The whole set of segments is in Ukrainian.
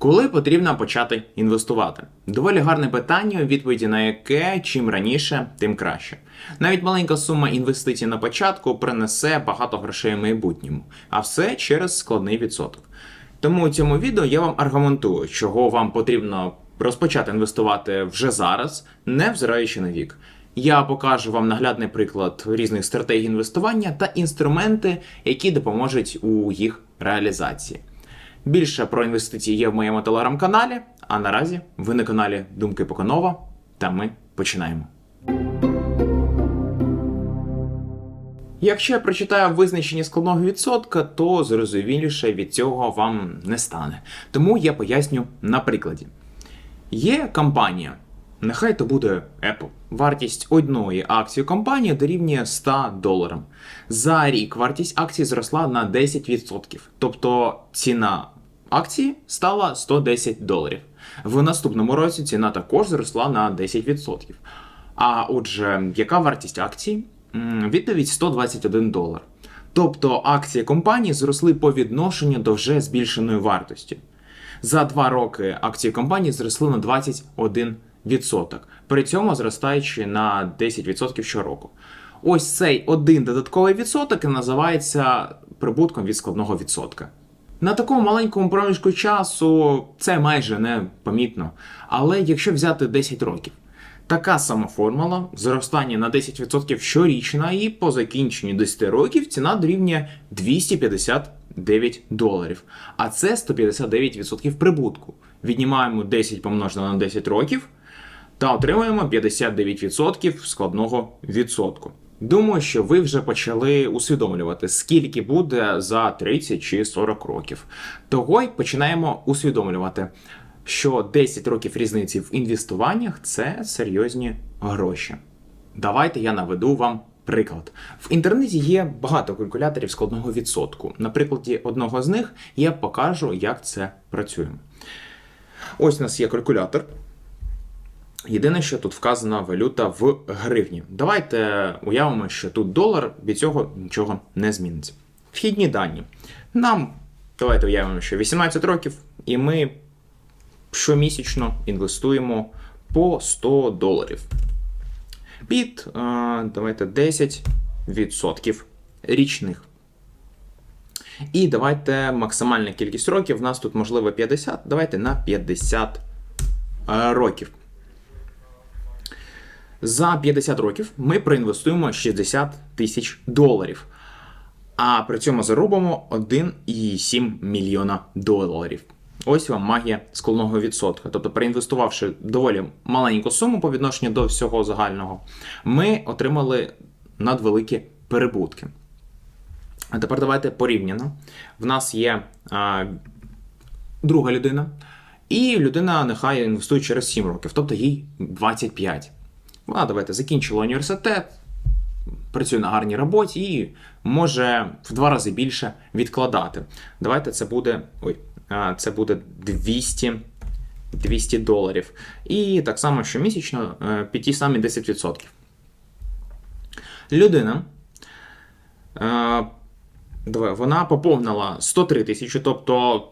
Коли потрібно почати інвестувати? Доволі гарне питання, відповіді на яке чим раніше, тим краще. Навіть маленька сума інвестицій на початку принесе багато грошей в майбутньому, а все через складний відсоток. Тому у цьому відео я вам аргументую, чого вам потрібно розпочати інвестувати вже зараз, не взираючи на вік. Я покажу вам наглядний приклад різних стратегій інвестування та інструменти, які допоможуть у їх реалізації. Більше про інвестиції є в моєму телеграм-каналі. А наразі ви на каналі Думки Поконова, та ми починаємо. Якщо я прочитаю визначення складного відсотка, то зрозуміліше від цього вам не стане. Тому я поясню на прикладі. Є компанія, нехай то буде Apple. Вартість одної акції компанії дорівнює 100 доларам. За рік вартість акції зросла на 10%. Тобто ціна акції стала 110 доларів. В наступному році ціна також зросла на 10%. А отже, яка вартість акції? Відповідь 121 долар. Тобто акції компанії зросли по відношенню до вже збільшеної вартості. За два роки акції компанії зросли на 21%, при цьому зростаючи на 10% щороку. Ось цей один додатковий відсоток і називається прибутком від складного відсотка. На такому маленькому проміжку часу це майже не помітно. Але якщо взяти 10 років, така сама формула зростання на 10% щорічна, і по закінченню 10 років ціна дорівнює 259 доларів. А це 159% прибутку. Віднімаємо 10 помножено на 10 років та отримуємо 59% складного відсотку. Думаю, що ви вже почали усвідомлювати, скільки буде за 30 чи 40 років. Того й починаємо усвідомлювати, що 10 років різниці в інвестуваннях це серйозні гроші. Давайте я наведу вам приклад. В інтернеті є багато калькуляторів складного відсотку. На прикладі одного з них я покажу, як це працює. Ось у нас є калькулятор. Єдине, що тут вказана валюта в гривні. Давайте уявимо, що тут долар, від цього нічого не зміниться. Вхідні дані. Нам давайте уявимо, що 18 років, і ми щомісячно інвестуємо по 100 доларів. Під е, давайте 10% річних. І давайте максимальна кількість років. У нас тут можливо 50. Давайте на 50 е, років. За 50 років ми проінвестуємо 60 тисяч доларів, а при цьому заробимо 1,7 мільйона доларів. Ось вам магія складного відсотка. Тобто, проінвестувавши доволі маленьку суму по відношенню до всього загального, ми отримали надвеликі перебутки. А тепер давайте порівняно. В нас є а, друга людина, і людина нехай інвестує через 7 років, тобто їй 25. Вона давайте закінчила університет, працює на гарній роботі і може в два рази більше відкладати. Давайте це буде. Ой, це буде 200, 200 доларів. І так само щомісячно е, під ті самі 10%. Людина. е, вона поповнила 103 тисячі, тобто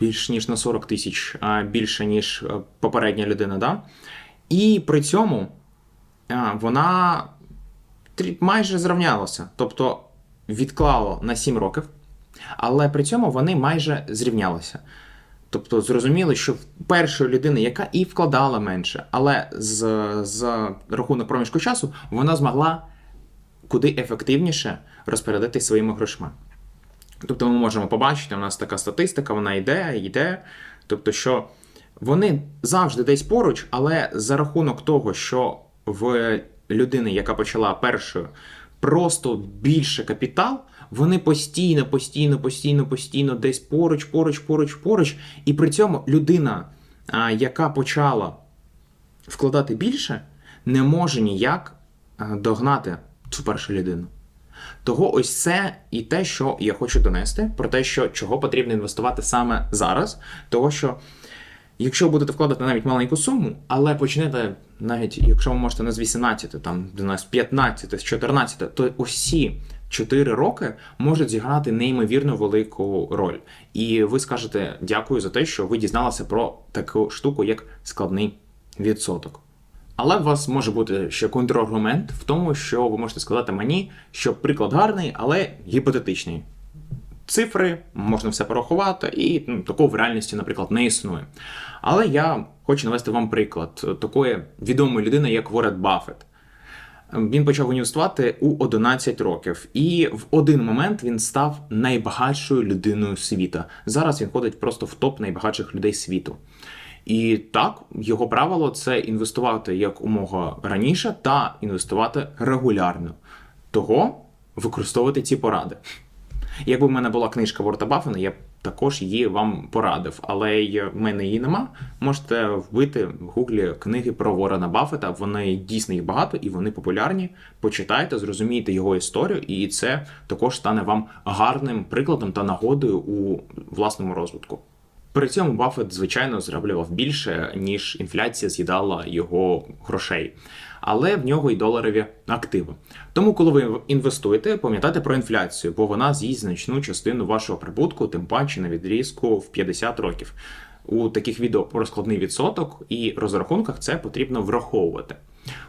більш ніж на 40 тисяч більше, ніж е, попередня людина. Да? І при цьому а, вона майже зрівнялася. Тобто відклала на 7 років, але при цьому вони майже зрівнялися. Тобто зрозуміли, що першої людини, яка і вкладала менше, але з, з рахунок проміжку часу вона змогла куди ефективніше розпорядитись своїми грошима. Тобто ми можемо побачити, у нас така статистика, вона йде, йде. Тобто, що вони завжди десь поруч, але за рахунок того, що в людини, яка почала першою, просто більше капітал, вони постійно, постійно, постійно, постійно десь поруч, поруч, поруч, поруч. І при цьому людина, яка почала вкладати більше, не може ніяк догнати цю першу людину. Того ось це і те, що я хочу донести, про те, що чого потрібно інвестувати саме зараз. Того, що якщо будете вкладати навіть маленьку суму, але почнете, навіть якщо ви можете не з 18, там, з 15, з 14, то усі 4 роки можуть зіграти неймовірно велику роль. І ви скажете дякую за те, що ви дізналися про таку штуку, як складний відсоток. Але у вас може бути ще контраргумент в тому, що ви можете сказати мені, що приклад гарний, але гіпотетичний. Цифри можна все порахувати, і ну, такого в реальності, наприклад, не існує. Але я хочу навести вам приклад такої відомої людини, як Ворет Баффет. Він почав інвестувати у 11 років, і в один момент він став найбагатшою людиною світа. Зараз він ходить просто в топ найбагатших людей світу. І так, його правило це інвестувати як умога раніше та інвестувати регулярно. Того використовувати ці поради. Якби в мене була книжка Ворта Баффена, я б також її вам порадив, але в мене її нема. Можете вбити в гуглі книги про Ворона Баффета. Вони дійсно їх багато і вони популярні. Почитайте, зрозумійте його історію, і це також стане вам гарним прикладом та нагодою у власному розвитку. При цьому Баффет, звичайно, зароблював більше, ніж інфляція з'їдала його грошей. Але в нього й доларові активи. Тому, коли ви інвестуєте, пам'ятайте про інфляцію, бо вона з'їсть значну частину вашого прибутку, тим паче на відрізку в 50 років. У таких відео про складний відсоток і розрахунках це потрібно враховувати.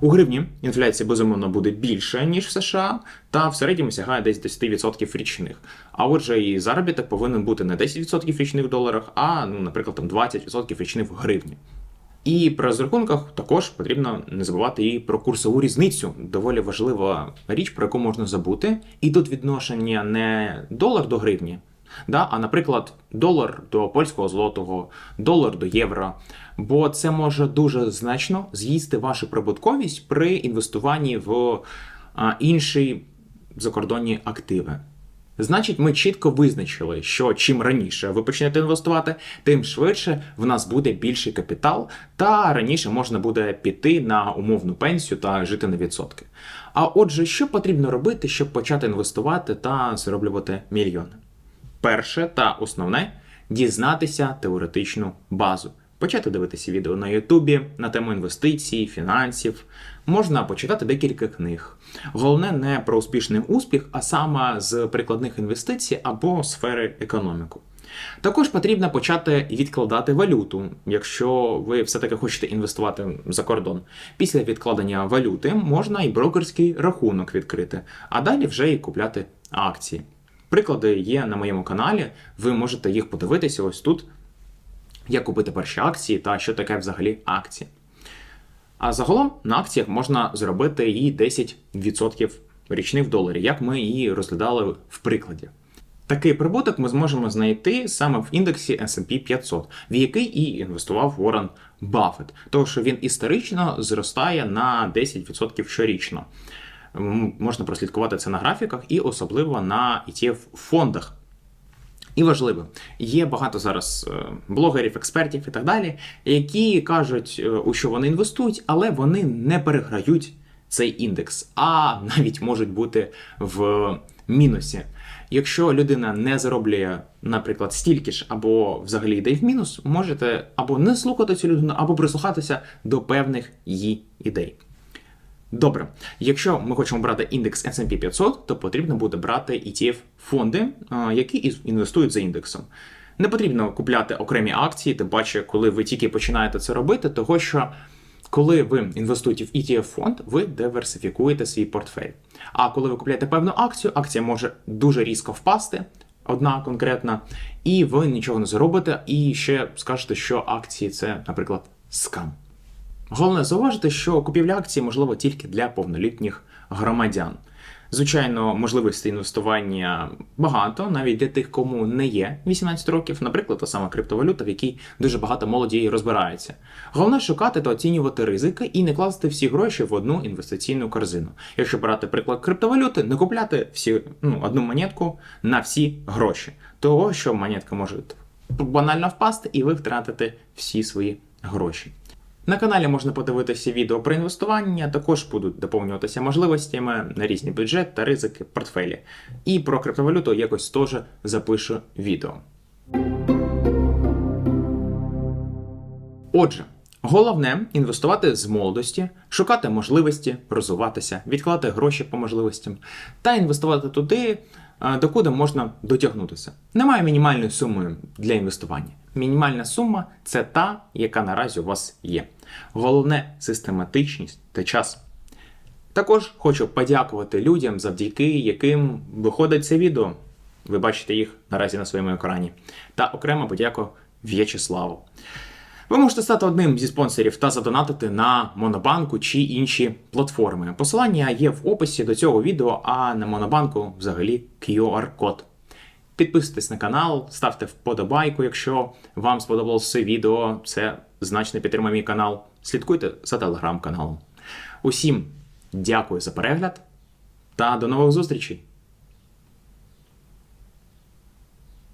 У гривні інфляція безумовно буде більше, ніж в США, та в середньому сягає десь 10% річних. А отже, і заробіток повинен бути не 10% річних в доларах, а, ну, наприклад, там 20% річних в гривні. І при розрахунках також потрібно не забувати і про курсову різницю. Доволі важлива річ, про яку можна забути. І тут відношення не долар до гривні, да, а, наприклад, долар до польського злотого, долар до євро. Бо це може дуже значно з'їсти вашу прибутковість при інвестуванні в інші закордонні активи. Значить, ми чітко визначили, що чим раніше ви почнете інвестувати, тим швидше в нас буде більший капітал, та раніше можна буде піти на умовну пенсію та жити на відсотки. А отже, що потрібно робити, щоб почати інвестувати та зароблювати мільйони? Перше та основне дізнатися теоретичну базу. Почати дивитися відео на Ютубі на тему інвестицій, фінансів. Можна почитати декілька книг. Головне не про успішний успіх, а саме з прикладних інвестицій або сфери економіку. Також потрібно почати відкладати валюту, якщо ви все-таки хочете інвестувати за кордон. Після відкладення валюти можна і брокерський рахунок відкрити, а далі вже і купляти акції. Приклади є на моєму каналі, ви можете їх подивитися ось тут як купити перші акції та що таке взагалі акції. А загалом на акціях можна зробити і 10% річних в доларі, як ми її розглядали в прикладі. Такий прибуток ми зможемо знайти саме в індексі S&P 500, в який і інвестував Уоррен Баффет, тому що він історично зростає на 10% щорічно. Можна прослідкувати це на графіках і особливо на ETF-фондах. І важливо, є багато зараз е, блогерів, експертів і так далі, які кажуть, е, у що вони інвестують, але вони не переграють цей індекс, а навіть можуть бути в мінусі. Якщо людина не зароблює, наприклад, стільки ж, або взагалі йде в мінус, можете або не слухати цю людину, або прислухатися до певних її ідей. Добре, якщо ми хочемо брати індекс S&P 500, то потрібно буде брати ETF-фонди, які інвестують за індексом. Не потрібно купляти окремі акції, тим паче, коли ви тільки починаєте це робити, того що коли ви інвестуєте в ETF-фонд, ви диверсифікуєте свій портфель. А коли ви купляєте певну акцію, акція може дуже різко впасти, одна конкретна, і ви нічого не заробите, і ще скажете, що акції це, наприклад, скам. Головне зауважити, що купівля акцій можливо тільки для повнолітніх громадян. Звичайно, можливостей інвестування багато, навіть для тих, кому не є 18 років, наприклад, та сама криптовалюта, в якій дуже багато молоді розбирається. Головне шукати та оцінювати ризики і не класти всі гроші в одну інвестиційну корзину. Якщо брати приклад криптовалюти, не купляти всі ну, одну монетку на всі гроші, того що монетка може банально впасти, і ви втратите всі свої гроші. На каналі можна подивитися відео про інвестування, також будуть доповнюватися можливостями на різні бюджет та ризики портфелі. І про криптовалюту якось теж запишу відео. Отже, Головне інвестувати з молодості, шукати можливості, розвиватися, відкладати гроші по можливостям та інвестувати туди, е, докуди можна дотягнутися. Немає мінімальної суми для інвестування. Мінімальна сума це та, яка наразі у вас є. Головне систематичність та час. Також хочу подякувати людям, завдяки яким виходить це відео. Ви бачите їх наразі на своєму екрані. Та окремо подяку В'ячеславу. Ви можете стати одним зі спонсорів та задонатити на Монобанку чи інші платформи. Посилання є в описі до цього відео, а на Монобанку взагалі QR-код. Підписуйтесь на канал, ставте вподобайку, якщо вам сподобалось це відео. Це значно підтримує мій канал. Слідкуйте за телеграм-каналом. Усім дякую за перегляд та до нових зустрічей!